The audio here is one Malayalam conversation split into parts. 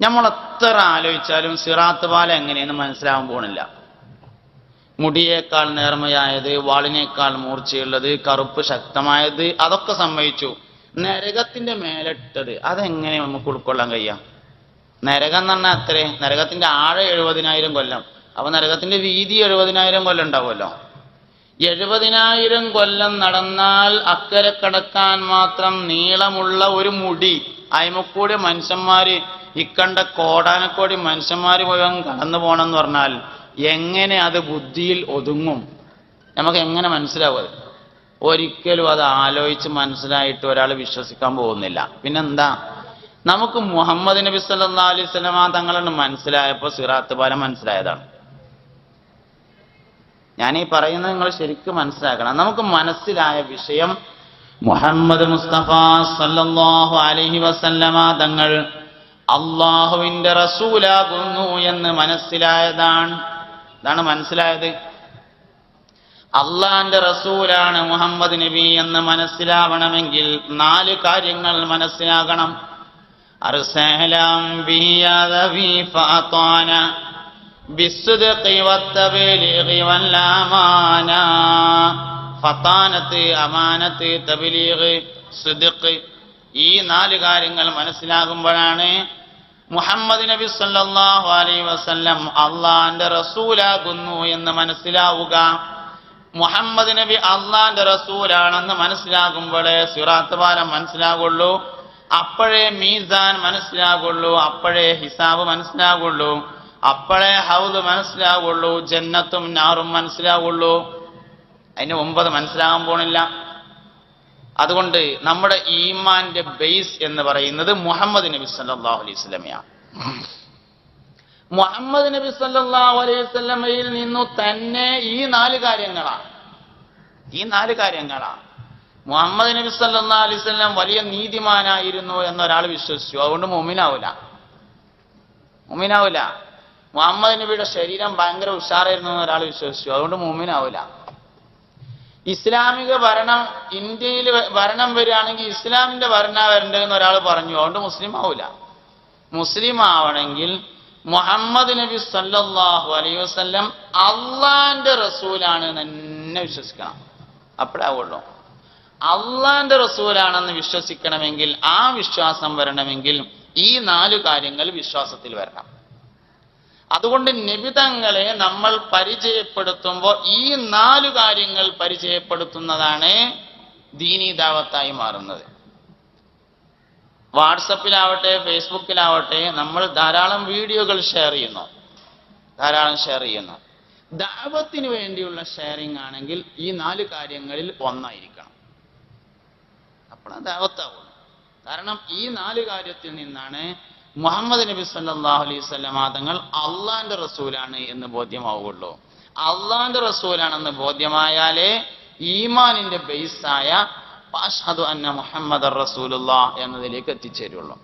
നമ്മൾ എത്ര ആലോചിച്ചാലും സിറാത്ത് പാല എങ്ങനെയെന്ന് മനസ്സിലാവാൻ പോണില്ല. മുടിയേക്കാൾ നേർമയായത് വാളിനേക്കാൾ മൂർച്ചയുള്ളത് കറുപ്പ് ശക്തമായത് അതൊക്കെ സമ്മതിച്ചു നരകത്തിന്റെ മേലിട്ടത് അതെങ്ങനെ നമുക്ക് ഉൾക്കൊള്ളാൻ കഴിയാം? നരകം എന്ന് പറഞ്ഞാൽ അത്രേ നരകത്തിന്റെ ആഴം എഴുപതിനായിരം കൊല്ലം. അപ്പൊ നരകത്തിന്റെ വീതി എഴുപതിനായിരം കൊല്ലം ഉണ്ടാവുമല്ലോ. എഴുപതിനായിരം കൊല്ലം നടന്നാൽ അക്കരെ കടക്കാൻ മാത്രം നീളമുള്ള ഒരു മുടി അയമക്കൂടെ മനുഷ്യന്മാര് ഇക്കണ്ട കോടാനക്കോടി മനുഷ്യന്മാർ മുഴുവൻ കടന്നു പോകണമെന്ന് പറഞ്ഞാൽ എങ്ങനെ അത് ബുദ്ധിയിൽ ഒതുങ്ങും? നമുക്ക് എങ്ങനെ മനസ്സിലാവും ഒരിക്കലും അത് ആലോചിച്ച് മനസ്സിലായിട്ട് ഒരാൾ വിശ്വസിക്കാൻ പോകുന്നില്ല. പിന്നെന്താ? നമുക്ക് മുഹമ്മദ് നബി സല്ലാ അലൈഹി സ്വലമ തങ്ങളെന്ന് മനസ്സിലായപ്പോൾ സിറാത്ത് പാലം മനസ്സിലായതാണ്. ഞാൻ ഈ പറയുന്നത് നിങ്ങൾ ശരിക്കും മനസ്സിലാക്കണം. നമുക്ക് മനസ്സിലായ വിഷയം മുഹമ്മദ് മുസ്തഫ സല്ലല്ലാഹു അലൈഹി വസല്ലമ തങ്ങൾ അള്ളാഹുവിന്റെ റസൂലാകുന്നു എന്ന് മനസ്സിലായതാണ്. ഇതാണ് മനസ്സിലായത്. അള്ളാന്റെ റസൂലാണ് മുഹമ്മദ് നബി എന്ന് മനസ്സിലാവണമെങ്കിൽ നാല് കാര്യങ്ങൾ മനസ്സിലാകണം. ഫത്താനത്ത് അമാനത്ത് തബ്ലീഗ് ഈ നാല് കാര്യങ്ങൾ മനസ്സിലാകുമ്പോഴാണ് മുഹമ്മദ് നബി സല്ലാഹു അലൈ വസല്ലം അള്ളാന്റെ റസൂലാകുന്നു എന്ന് മനസ്സിലാവുക. മുഹമ്മദ് നബി അള്ളാന്റെ റസൂലാണെന്ന് മനസ്സിലാകുമ്പോഴേ സിറാത്ത് പാലം മനസ്സിലാകുള്ളൂ. അപ്പോഴേ മീസാൻ മനസ്സിലാകുള്ളൂ. അപ്പോഴേ ഹിസാബ് മനസ്സിലാകുള്ളൂ. അപ്പോഴേ ഹൗദ് മനസ്സിലാകുള്ളൂ. ജന്നത്തും നാറും മനസ്സിലാകുള്ളൂ. അതിന് ഒമ്പത് മനസ്സിലാകാൻ പോണില്ല. അതുകൊണ്ട് നമ്മുടെ ഈമാന്റെ ബേസ് എന്ന് പറയുന്നത് മുഹമ്മദ് നബി സല്ലാഹു അലൈഹി സ്വലമയാണ് മുഹമ്മദ് നബി സല്ലാഹു അലൈഹി സ്വലമയിൽ നിന്നു തന്നെ ഈ നാല് കാര്യങ്ങളാണ് ഈ നാല് കാര്യങ്ങളാണ് മുഹമ്മദ് നബി സല്ലാ അലൈഹി വസല്ലം വലിയ നീതിമാനായിരുന്നു എന്നൊരാൾ വിശ്വസിച്ചു. അതുകൊണ്ട് മുമിനാവൂല മുമിനാവൂല മുഹമ്മദ് നബിയുടെ ശരീരം ഭയങ്കര ഉഷാറായിരുന്നു എന്നൊരാൾ വിശ്വസിച്ചു. അതുകൊണ്ട് മുമിനാവൂല ഇസ്ലാമിക ഭരണം ഇന്ത്യയിൽ ഭരണം വരികയാണെങ്കിൽ ഇസ്ലാമിന്റെ ഭരണ വരണ്ടെന്ന് ഒരാൾ പറഞ്ഞു. അതുകൊണ്ട് മുസ്ലിം ആവൂല. മുസ്ലിം ആവണമെങ്കിൽ മുഹമ്മദ് നബി സല്ലാഹു അലൈഹി വസ്ലം അള്ളാന്റെ റസൂലാണ് തന്നെ വിശ്വസിക്കണം. അപ്പോഴാവുള്ളൂ അള്ളാന്റെ റസൂലാണെന്ന് വിശ്വസിക്കണമെങ്കിൽ ആ വിശ്വാസം വരണമെങ്കിൽ ഈ നാല് കാര്യങ്ങൾ വിശ്വാസത്തിൽ വരണം. അതുകൊണ്ട് നിബിതങ്ങളെ നമ്മൾ പരിചയപ്പെടുത്തുമ്പോൾ ഈ നാലു കാര്യങ്ങൾ പരിചയപ്പെടുത്തുന്നതാണ് ദീനീ ദാവത്തായി മാറുന്നത്. വാട്സപ്പിലാവട്ടെ ഫേസ്ബുക്കിലാവട്ടെ നമ്മൾ ധാരാളം വീഡിയോകൾ ഷെയർ ചെയ്യുന്നു. ധാരാളം ഷെയർ ചെയ്യുന്നു. ദാവത്തിന് വേണ്ടിയുള്ള ഷെയറിംഗ് ആണെങ്കിൽ ഈ നാല് കാര്യങ്ങളിൽ ഒന്നായിരിക്കണം. അപ്പോഴാണ് ദാവത്താവുള്ളൂ. കാരണം ഈ നാല് കാര്യത്തിൽ നിന്നാണ് മുഹമ്മദ് നബി സല്ലാഹു അലൈഹി വസല്ലമ തങ്ങൾ അള്ളാന്റെ റസൂലാണ് എന്ന് ബോധ്യമാവുകയുള്ളൂ അള്ളാന്റെ റസൂലാണെന്ന് ബോധ്യമായാലേ ഈമാനിന്റെ ബേസായ അഷ്ഹദു അന്ന മുഹമ്മദ് റസൂലുള്ള എന്നതിലേക്ക് എത്തിച്ചേരുള്ളൂ.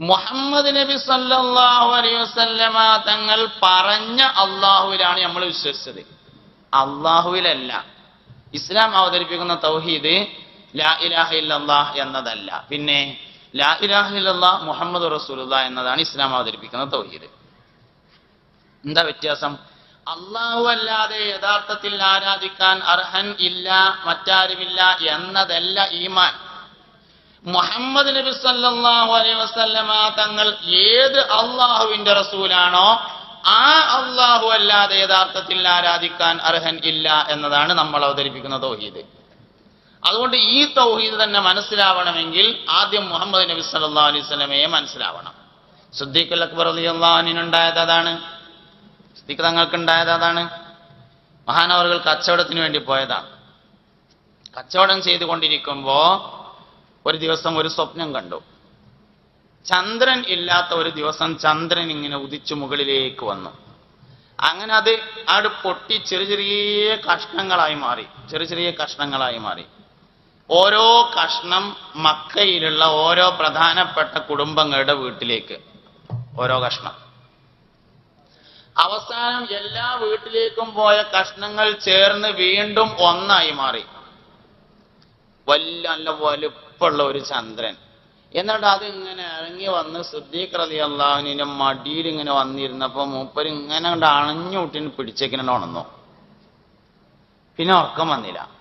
മുഹമ്മദ് നബി സല്ലാഹു അലൈഹി വസല്ലമ തങ്ങൾ പറഞ്ഞ അള്ളാഹുവിലാണ് നമ്മൾ വിശ്വസിച്ചത്. അള്ളാഹുവിലല്ല. ഇസ്ലാം അവതരിപ്പിക്കുന്ന തൗഹീദ് ലാ ഇലാഹ ഇല്ലല്ലാഹ് എന്നതല്ല. പിന്നെ ലാ മുഹമ്മദ് റസൂലുള്ള എന്നതാണ് ഇസ്ലാം അവതരിപ്പിക്കുന്ന തൗഹീദ്. എന്താ വ്യത്യാസം? അള്ളാഹു അല്ലാതെ യഥാർത്ഥത്തിൽ ആരാധിക്കാൻ അർഹൻ ഇല്ല മറ്റാരുമില്ല എന്നതല്ല ഈമാൻ. മുഹമ്മദ് നബി സല്ലാഹു അലൈഹി വസല്ലമ തങ്ങൾ ഏത് അള്ളാഹുവിന്റെ റസൂലാണോ ആ അള്ളാഹു അല്ലാതെ യഥാർത്ഥത്തിൽ ആരാധിക്കാൻ അർഹൻ ഇല്ല എന്നതാണ് നമ്മൾ അവതരിപ്പിക്കുന്ന തൗഹീദ്. അതുകൊണ്ട് ഈ തൗഹീദ് തന്നെ മനസ്സിലാവണമെങ്കിൽ ആദ്യം മുഹമ്മദ് നബി സല്ലാ അലൈഹി സ്വലമയെ മനസ്സിലാവണം. സുദ്ദീഖുൽ അക്ബർ അലി അള്ളഹാനുണ്ടായത് അതാണ്. സിദ്ദീഖ് തങ്ങൾക്ക് ഉണ്ടായത് അതാണ്. മഹാനവറുകൾ കച്ചവടത്തിന് വേണ്ടി പോയതാണ് കച്ചവടം ചെയ്തുകൊണ്ടിരിക്കുമ്പോ ഒരു ദിവസം ഒരു സ്വപ്നം കണ്ടു. ചന്ദ്രൻ ഇല്ലാത്ത ഒരു ദിവസം ചന്ദ്രൻ ഇങ്ങനെ ഉദിച്ചു മുകളിലേക്ക് വന്നു. അങ്ങനെ അത് അവിടെ പൊട്ടി ചെറിയ ചെറിയ കഷ്ണങ്ങളായി മാറി. ചെറിയ ചെറിയ കഷ്ണങ്ങളായി മാറി. ഓരോ കഷ്ണം മക്കയിലുള്ള ഓരോ പ്രധാനപ്പെട്ട കുടുംബങ്ങളുടെ വീട്ടിലേക്ക്. ഓരോ കഷ്ണം. അവസാനം എല്ലാ വീട്ടിലേക്കും പോയ കഷ്ണങ്ങൾ ചേർന്ന് വീണ്ടും ഒന്നായി മാറി. വല്ല നല്ല വലുപ്പുള്ള ഒരു ചന്ദ്രൻ. എന്നിട്ട് അതിങ്ങനെ ഇറങ്ങി വന്ന് സിദ്ദീഖ് അള്ളാഹുവിന്റെ മടിയിൽ ഇങ്ങനെ വന്നിരുന്നപ്പോ മൂപ്പര് ഇങ്ങനെ അണഞ്ഞുട്ടിന് പിടിച്ചേക്കിനെ ഉണന്നു പിന്നെ ഉറക്കം വന്നില്ല.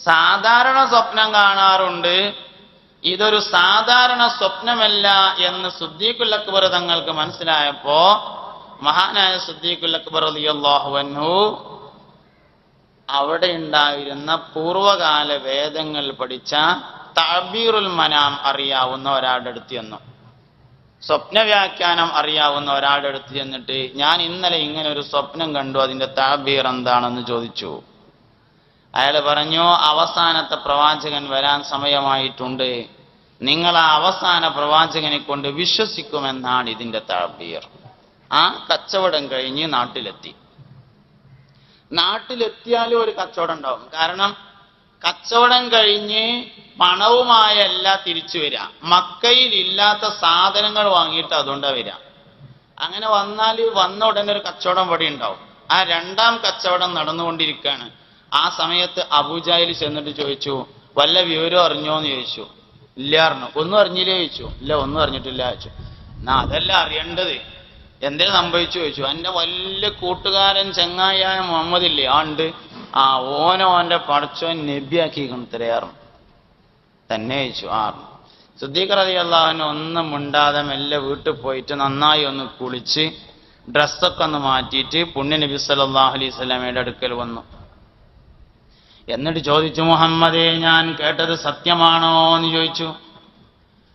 സാധാരണ സ്വപ്നം കാണാറുണ്ട്. ഇതൊരു സാധാരണ സ്വപ്നമല്ല എന്ന് സുദ്ദീഖുൽ അക്ബർ തങ്ങൾക്ക് മനസ്സിലായപ്പോ മഹാനായ സുദ്ദീഖുൽ അക്ബർ അലിയല്ലാഹുവൻഹു അവിടെ ഉണ്ടായിരുന്ന പൂർവകാല വേദങ്ങൾ പഠിച്ച തബീറുൽ മനാം അറിയാവുന്ന ഒരാളുടെ അടുത്ത് ചെന്നു. സ്വപ്ന വ്യാഖ്യാനം അറിയാവുന്ന ഒരാളുടെ അടുത്ത് ചെന്നിട്ട് ഞാൻ ഇന്നലെ ഇങ്ങനെ ഒരു സ്വപ്നം കണ്ടു അതിന്റെ താബീർ എന്താണെന്ന് ചോദിച്ചു. അയാൾ പറഞ്ഞു അവസാനത്തെ പ്രവാചകൻ വരാൻ സമയമായിട്ടുണ്ട്. നിങ്ങൾ ആ അവസാന പ്രവാചകനെ കൊണ്ട് വിശ്വസിക്കുമെന്നാണ് ഇതിന്റെ താബീർ ആ കച്ചവടം കഴിഞ്ഞ് നാട്ടിലെത്തി. നാട്ടിലെത്തിയാലും ഒരു കച്ചവടം ഉണ്ടാവും. കാരണം കച്ചവടം കഴിഞ്ഞ് പണവുമായല്ല തിരിച്ചു വരിക. മക്കയിൽ ഇല്ലാത്ത സാധനങ്ങൾ വാങ്ങിയിട്ട് അതുകൊണ്ടാ വരിക. അങ്ങനെ വന്നാൽ വന്ന ഉടനെ ഒരു കച്ചവടം ഇവിടെ ഉണ്ടാവും. ആ രണ്ടാം കച്ചവടം നടന്നുകൊണ്ടിരിക്കുകയാണ്. ആ സമയത്ത് അബൂജായിൽ ചെന്നിട്ട് ചോദിച്ചു വല്ല വിവരം അറിഞ്ഞോന്ന് ചോദിച്ചു. ഇല്ല അറിഞ്ഞു. ഒന്നും അറിഞ്ഞില്ലേ ചോദിച്ചു. ഇല്ല ഒന്നും അറിഞ്ഞിട്ടില്ല ചോദിച്ചു. എന്നാ അതല്ല അറിയേണ്ടത്. എന്തേ സംഭവിച്ചു ചോദിച്ചു. എന്റെ വല്ല കൂട്ടുകാരൻ ചെങ്ങായായ മുഹമ്മദ് ഇല്ലേ? ആ ഉണ്ട്. ആ ഓനോ ഓന്റെ പടച്ചോൻ നബിയാക്കി തരയാറും തന്നെ ചോദിച്ചു. ആ സുദ്ദീഖ് റതി അള്ളാഹുവിന് ഒന്നും മിണ്ടാതെ മെല്ലെ വീട്ടിൽ പോയിട്ട് നന്നായി ഒന്ന് കുളിച്ച് ഡ്രസ്സൊക്കെ ഒന്ന് മാറ്റിയിട്ട് പുണ്യ നബി സല്ലാഹു അലൈഹി സ്വലാമയുടെ അടുക്കൽ വന്നു. എന്നിട്ട് ചോദിച്ചു മുഹമ്മദേ ഞാൻ കേട്ടത് സത്യമാണോ എന്ന് ചോദിച്ചു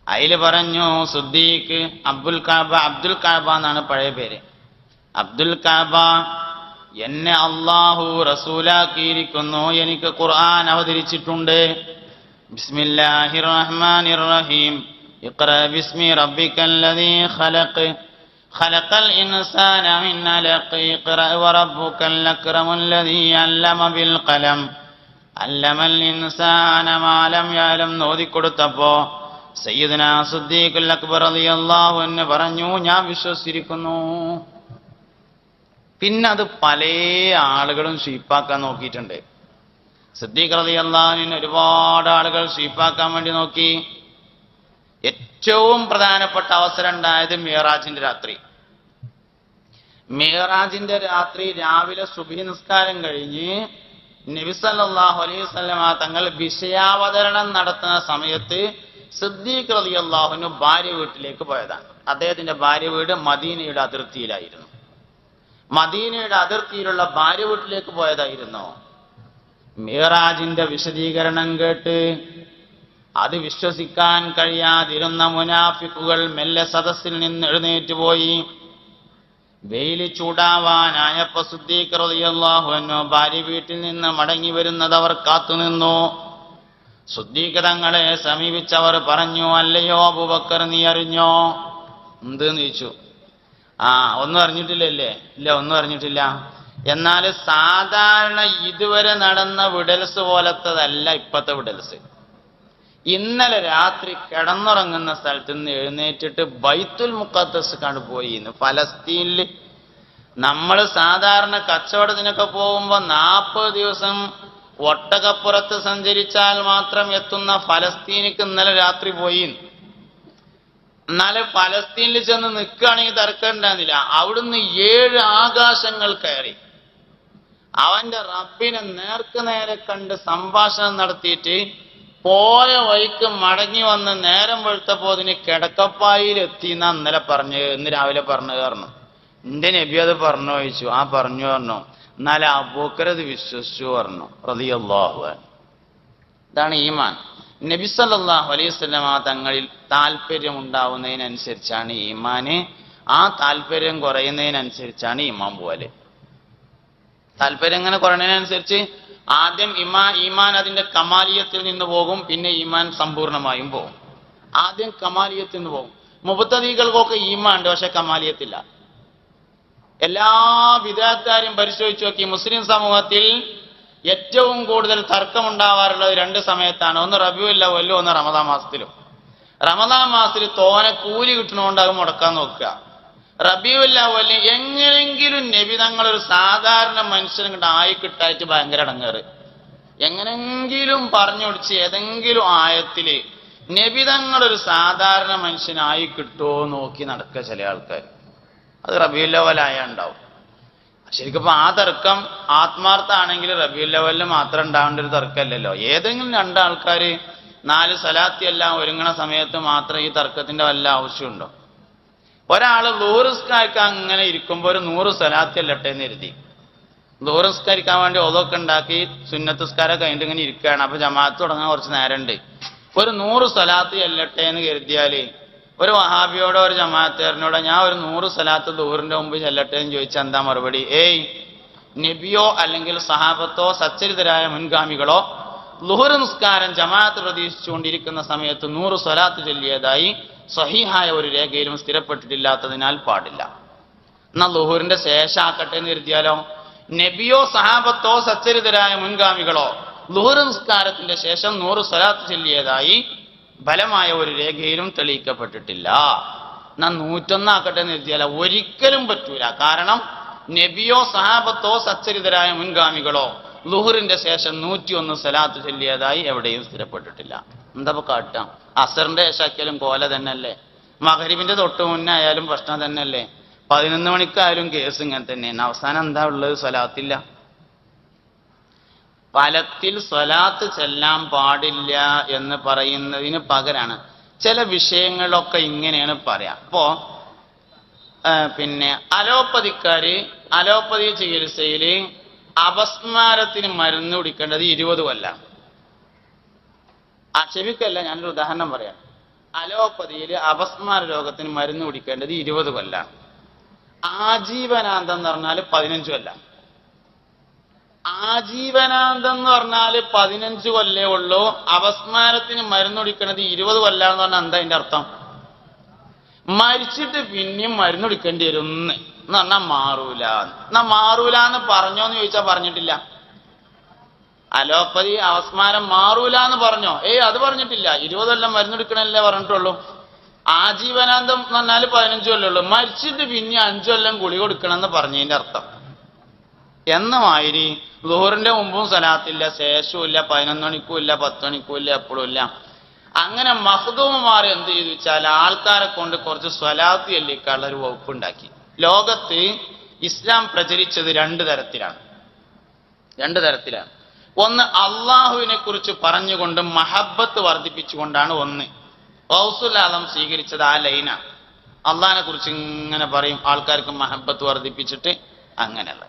അതില് പറഞ്ഞു സുദ്ദീഖ് അബ്ദുൽ കാബ അബ്ദുൽ കാബ എന്നാണ് പഴയ പേര് അബ്ദുൽ കാബ എന്നെ അള്ളാഹു റസൂലാക്കിയിരിക്കുന്നു എനിക്ക് ഖുർആൻ അവതരിച്ചിട്ടുണ്ട് ബിസ്മില്ലാഹിർ റഹ്മാനിർ റഹീം اقرأ باسم ربك الذي خلق خلق الإنسان من علق اقرأ وربك الأكرم الذي علم بالقلم അല്ലമൽ ഇൻസാനമാലം യാലും നോദിക്കൊടുത്തപ്പോ സയ്യിദന സിദ്ദീഖുൽ അക്ബർ റളിയല്ലാഹു അള്ളാഹു പറഞ്ഞു ഞാൻ വിശ്വസിച്ചിരിക്കുന്നു. പിന്നെ അത് പല ആളുകളും ഷീപ്പാക്കാൻ നോക്കിയിട്ടുണ്ട്. സിദ്ദീഖ് റതി അള്ളാഹുവിന് ഒരുപാട് ആളുകൾ ഷീപ്പാക്കാൻ വേണ്ടി നോക്കി. ഏറ്റവും പ്രധാനപ്പെട്ട അവസരം ഉണ്ടായത് മിയറാജിന്റെ രാത്രി. മിയറാജിന്റെ രാത്രി രാവിലെ സുബി നിസ്കാരം കഴിഞ്ഞ് നബിസല്ലാഹു അലൈഹി സ്വലമ തങ്ങൾ വിഷയാവതരണം നടത്തുന്ന സമയത്ത് സിദ്ദീഖ് അള്ളാഹുവിന് ഭാര്യ വീട്ടിലേക്ക് പോയതാണ്. അദ്ദേഹത്തിന്റെ ഭാര്യ വീട് മദീനയുടെ അതിർത്തിയിലായിരുന്നു. മദീനയുടെ അതിർത്തിയിലുള്ള ഭാര്യ വീട്ടിലേക്ക് പോയതായിരുന്നു. മീറാജിന്റെ വിശദീകരണം കേട്ട് അത് വിശ്വസിക്കാൻ കഴിയാതിരുന്ന മുനാഫിക്കുകൾ മെല്ലെ സദസ്സിൽ നിന്ന് എഴുന്നേറ്റ് പോയി. വെയിൽ ചൂടാവാനായപ്പോ സുദ്ദീഖ്ലാഹുവനോ ഭാര്യ വീട്ടിൽ നിന്ന് മടങ്ങി വരുന്നത് അവർ കാത്തുനിന്നു സുദ്ദീഖ് തങ്ങളെ സമീപിച്ചവർ പറഞ്ഞു അല്ലയോ അബുബക്കർ നീ അറിഞ്ഞോ? എന്തെന്ന് ചോദിച്ചു. ആ ഒന്നും അറിഞ്ഞിട്ടില്ലല്ലേ? ഇല്ല ഒന്നും അറിഞ്ഞിട്ടില്ല. എന്നാൽ സാധാരണ ഇതുവരെ നടന്ന വിടൽസ് പോലത്തതല്ല ഇപ്പത്തെ വിടൽസ്. ഇന്നലെ രാത്രി കിടന്നുറങ്ങുന്ന സ്ഥലത്ത് നിന്ന് എഴുന്നേറ്റിട്ട് ബൈത്തുൽ മുക്കത്തസ് കണ്ടുപോയി ഇന്ന് ഫലസ്തീനിൽ നമ്മൾ സാധാരണ കച്ചവടത്തിനൊക്കെ പോകുമ്പോൾ നാൽപ്പത് ദിവസം ഒട്ടകപ്പുറത്ത് സഞ്ചരിച്ചാൽ മാത്രം എത്തുന്ന ഫലസ്തീനിക്ക് ഇന്നലെ രാത്രി പോയി. എന്നാൽ ഫലസ്തീനിൽ ചെന്ന് നിൽക്കുകയാണെങ്കിൽ തിരക്കുണ്ടായിരുന്നില്ല അവിടുന്ന് ഏഴ് ആകാശങ്ങൾ കയറി. അവന്റെ റബ്ബിനെ നേർക്ക് നേരെ കണ്ട് സംഭാഷണം നടത്തിയിട്ട് പോയ വഴിക്ക് മടങ്ങി വന്ന് നേരം വെളുത്തപ്പോ അതിന് കിടക്കപ്പായിൽ എത്തി എന്നാ ഇന്നലെ പറഞ്ഞു ഇന്ന് രാവിലെ പറഞ്ഞു. കയറണം എന്റെ നബി അത് പറഞ്ഞു ചോദിച്ചു. ആ പറഞ്ഞു പറഞ്ഞു. എന്നാലും അബൂക്കരത് വിശ്വസിച്ചു പറഞ്ഞു. റതിയല്ലാഹു ഇതാണ് ഈമാൻ. നബി സല്ലല്ലാഹു അലൈഹി വസല്ലമ തങ്ങളിൽ താല്പര്യം ഉണ്ടാവുന്നതിനനുസരിച്ചാണ് ഈമാന്. ആ താല്പര്യം കുറയുന്നതിനനുസരിച്ചാണ് ഇമാൻ പോലെ താല്പര്യം ഇങ്ങനെ കുറയുന്നതിനനുസരിച്ച് ആദ്യം ഇമാ ഈമാൻ അതിന്റെ കമാലിയത്തിൽ നിന്ന് പോകും പിന്നെ ഈമാൻ സമ്പൂർണമായും പോകും. ആദ്യം കമാലിയത്തിൽ നിന്ന് പോകും. മുപ്പത്തതികൾക്കൊക്കെ ഈമാൻ ഉണ്ട് പക്ഷെ കമാലിയത്തില്ല. എല്ലാ വിദ്യാർത്ഥിക്കാരും പരിശോധിച്ചു നോക്കി. മുസ്ലിം സമൂഹത്തിൽ ഏറ്റവും കൂടുതൽ തർക്കമുണ്ടാവാറുള്ളത് രണ്ട് സമയത്താണ്. ഒന്ന് റബിയുല്ല കൊല്ലും ഒന്ന് റമദാ മാസത്തിലും. റമദാ മാസത്തിൽ തോനെ കൂലി കിട്ടണോണ്ട് അത് മുടക്കാൻ നോക്കുക. റബിയുല്ല വല്ലി എങ്ങനെങ്കിലും നബി തങ്ങൾ ഒരു സാധാരണ മനുഷ്യനെ കണ്ട് ആയി കിട്ടായിട്ട് ഭയങ്കര അടങ്ങേറ് എങ്ങനെങ്കിലും പറഞ്ഞു പിടിച്ച് ഏതെങ്കിലും ആയത്തിൽ നബിതങ്ങളൊരു സാധാരണ മനുഷ്യനായി കിട്ടുമോ നോക്കി നടക്കുക ചില ആൾക്കാർ. അത് റബിയുൽ ലെവലായ ഉണ്ടാവും. ശരിക്കും ആ തർക്കം ആത്മാർത്ഥാണെങ്കിൽ റബിയുൽ ലെവലിൽ മാത്രം ഉണ്ടാവേണ്ട ഒരു തർക്കമല്ലല്ലോ. ഏതെങ്കിലും രണ്ടാൾക്കാർ നാല് സലാത്തി എല്ലാം ഒരുങ്ങണ സമയത്ത് മാത്രം ഈ തർക്കത്തിന്റെ വല്ല ആവശ്യമുണ്ടോ? ഒരാൾ ലൂറിസ്കാർക്ക് അങ്ങനെ ഇരിക്കുമ്പോൾ ഒരു നൂറ് സലാത്തി അല്ലട്ടെ എന്ന് എഴുതി. ലൂറിസ്കരിക്കാൻ വേണ്ടി ഓതൊക്കെ ഉണ്ടാക്കി സുന്നത്തുസ്കാരം കഴിഞ്ഞിട്ട് ഇങ്ങനെ ഇരിക്കുകയാണ്. അപ്പൊ ജമാഅത്ത് തുടങ്ങാൻ കുറച്ച് നേരമുണ്ട്. ഒരു നൂറ് സ്ഥലാത്തി അല്ലട്ടെ എന്ന് കരുതിയാൽ ഒരു വഹാബിയോടോ ഒരു ജമാഅത്തേറിനോടോ ഞാൻ ഒരു നൂറ് സ്ഥലത്ത് ദൂറിന്റെ മുമ്പ് ചെല്ലട്ടെ എന്ന് ചോദിച്ചാൽ എന്താ മറുപടി? ഏയ് നബിയോ അല്ലെങ്കിൽ സഹാബത്തോ സച്ചരിതരായ മുൻഗാമികളോ ലുഹുർ നിസ്കാരം ജമാഅത്ത് പ്രതീക്ഷിച്ചുകൊണ്ടിരിക്കുന്ന സമയത്ത് നൂറ് സ്വലാത്ത് ചൊല്ലിയതായി സഹിഹായ ഒരു രേഖയിലും സ്ഥിരപ്പെട്ടിട്ടില്ലാത്തതിനാൽ പാടില്ല. എന്നാ ലുഹൂറിന്റെ ശേഷാക്കട്ടെ എന്ന് കരുതിയാലോ? നബിയോ സഹാബത്തോ സച്ചരിതരായ മുൻഗാമികളോ ലുഹുർ നിസ്കാരത്തിന്റെ ശേഷം നൂറ് സ്വലാത്ത് ചൊല്ലിയതായി ബലമായ ഒരു രേഖയിലും തെളിയിക്കപ്പെട്ടിട്ടില്ല. എന്നാ നൂറ്റൊന്നാക്കട്ടെ എന്ന് കരുതിയാലോ ഒരിക്കലും പറ്റൂല. കാരണം നബിയോ സഹാബത്തോ സച്ചരിതരായ മുൻഗാമികളോ ലുഹുറിന്റെ ശേഷം നൂറ്റിയൊന്ന് സലാത്ത് ചൊല്ലിയതായി എവിടെയും സ്ഥിരപ്പെട്ടിട്ടില്ല. എന്താ കാട്ടാം? അസറിന്റെ ശേഷാക്കിയാലും കോല തന്നെയല്ലേ? മകരിബിന്റെ തൊട്ട് മുന്നേ ആയാലും പ്രശ്നം തന്നെയല്ലേ? പതിനൊന്ന് മണിക്കായാലും കേസ് ഇങ്ങനെ തന്നെയാണ്. അവസാനം എന്താ ഉള്ളത്? സ്വലാത്തില്ല ഫലത്തിൽ സ്വലാത്ത് ചെല്ലാൻ പാടില്ല എന്ന് പറയുന്നതിന് പകരാണ്. ചില വിഷയങ്ങളൊക്കെ ഇങ്ങനെയാണ് പറയാം. അപ്പോ പിന്നെ അലോപ്പതിക്കാര് അലോപ്പതി ചികിത്സയിൽ അപസ്മാരത്തിന് മരുന്ന് കുടിക്കേണ്ടത് ഇരുപത് കൊല്ലം. ആ ചെവിക്കല്ല ഞാനൊരു ഉദാഹരണം പറയാം. അലോപ്പതിയിൽ അപസ്മാര രോഗത്തിന് മരുന്ന് കുടിക്കേണ്ടത് ഇരുപത് കൊല്ലം. ആജീവനാന്തം എന്ന് പറഞ്ഞാൽ പതിനഞ്ച് കൊല്ലം. ആജീവനാന്തം എന്ന് പറഞ്ഞാൽ പതിനഞ്ച് കൊല്ലേ ഉള്ളൂ. അവസ്മാനത്തിന് മരുന്ന് കുടിക്കണത് ഇരുപത് കൊല്ലാന്ന് പറഞ്ഞാൽ എന്താ അതിന്റെ അർത്ഥം? മരിച്ചിട്ട് പിന്നെയും മരുന്ന് കുടിക്കേണ്ടി വരും എന്ന്. പറഞ്ഞാൽ മാറൂല. എന്നാ മാറൂല എന്ന് പറഞ്ഞോ എന്ന് ചോദിച്ചാൽ പറഞ്ഞിട്ടില്ല. അലോപ്പതി അവസ്മാരം മാറൂല എന്ന് പറഞ്ഞോ? ഏയ് അത് പറഞ്ഞിട്ടില്ല. ഇരുപത് കൊല്ലം മരുന്ന് എടുക്കണല്ലേ പറഞ്ഞിട്ടുള്ളൂ. ആജീവനാന്തം എന്ന് പറഞ്ഞാൽ പതിനഞ്ച് കൊല്ലമുള്ളൂ മരിച്ചിട്ട് പിന്നെ അഞ്ചു കൊല്ലം ഗുളി കൊടുക്കണം എന്ന് പറഞ്ഞതിന്റെ അർത്ഥം. എന്ന മാതിരി ലുഹറിന്റെ മുമ്പും സലാത്തില്ല ശേഷവും ഇല്ല പതിനൊന്ന് മണിക്കും ഇല്ല പത്ത് മണിക്കും ഇല്ല എപ്പോഴും ഇല്ല അങ്ങനെ മഹദൂമമാർ എന്ത് ചെയ്തു വെച്ചാൽ ആൾക്കാരെ കൊണ്ട് കുറച്ച് സ്വലാത്ത് ചൊല്ലിക്കാനുള്ള ഒരു വകുപ്പുണ്ടാക്കി. ലോകത്ത് ഇസ്ലാം പ്രചരിച്ചത് രണ്ട് തരത്തിലാണ്. രണ്ട് തരത്തിലാണ്. ഒന്ന് അള്ളാഹുവിനെ കുറിച്ച് പറഞ്ഞുകൊണ്ട് മഹബത്ത് വർദ്ധിപ്പിച്ചുകൊണ്ടാണ് ഒന്ന്. ഔസുലാലം സ്വീകരിച്ചത് ആ ലൈന അള്ളാഹിനെ കുറിച്ച് ഇങ്ങനെ പറയും ആൾക്കാർക്ക് മഹബത്ത് വർദ്ധിപ്പിച്ചിട്ട് അങ്ങനെയുള്ള